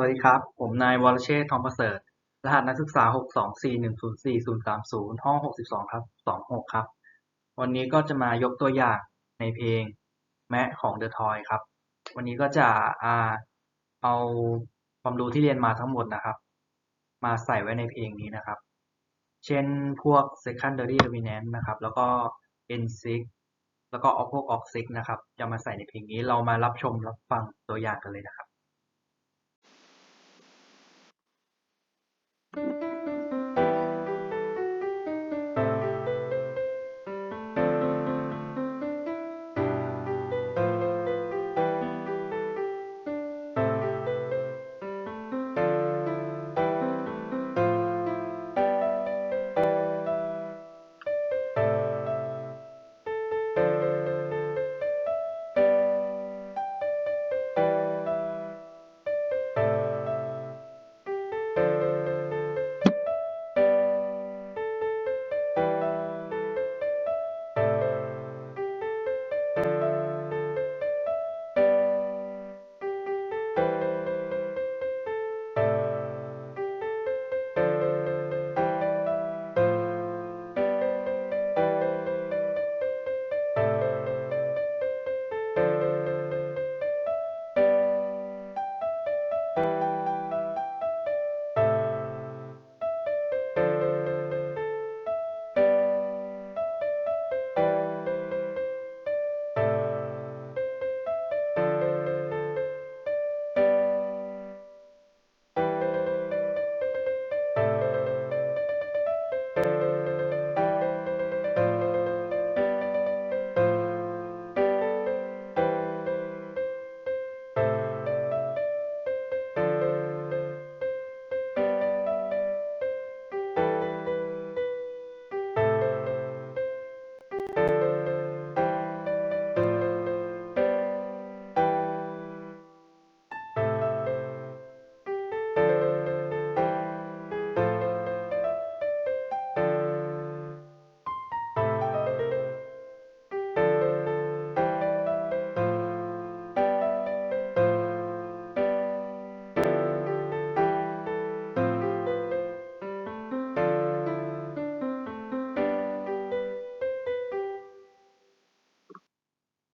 สวัสดีครับ ผมนายวรเชษทองประเสริฐ รหัสนักศึกษา 624104030 ห้อง 62ทับ 26 ครับ วันนี้ก็จะมายกตัวอย่างในเพลงแมะของ The Toy ครับ วันนี้ก็จะอาเอาความรู้ที่เรียนมาทั้งหมดนะครับ มาใส่ไว้ในเพลงนี้นะครับ เช่นพวก secondary dominant นะครับ แล้วก็ n6 แล้วก็พวก ox6 นะครับจะมาใส่ในเพลงนี้ เรามารับชมรับฟังตัวอย่างกันเลยนะครับ Thank you.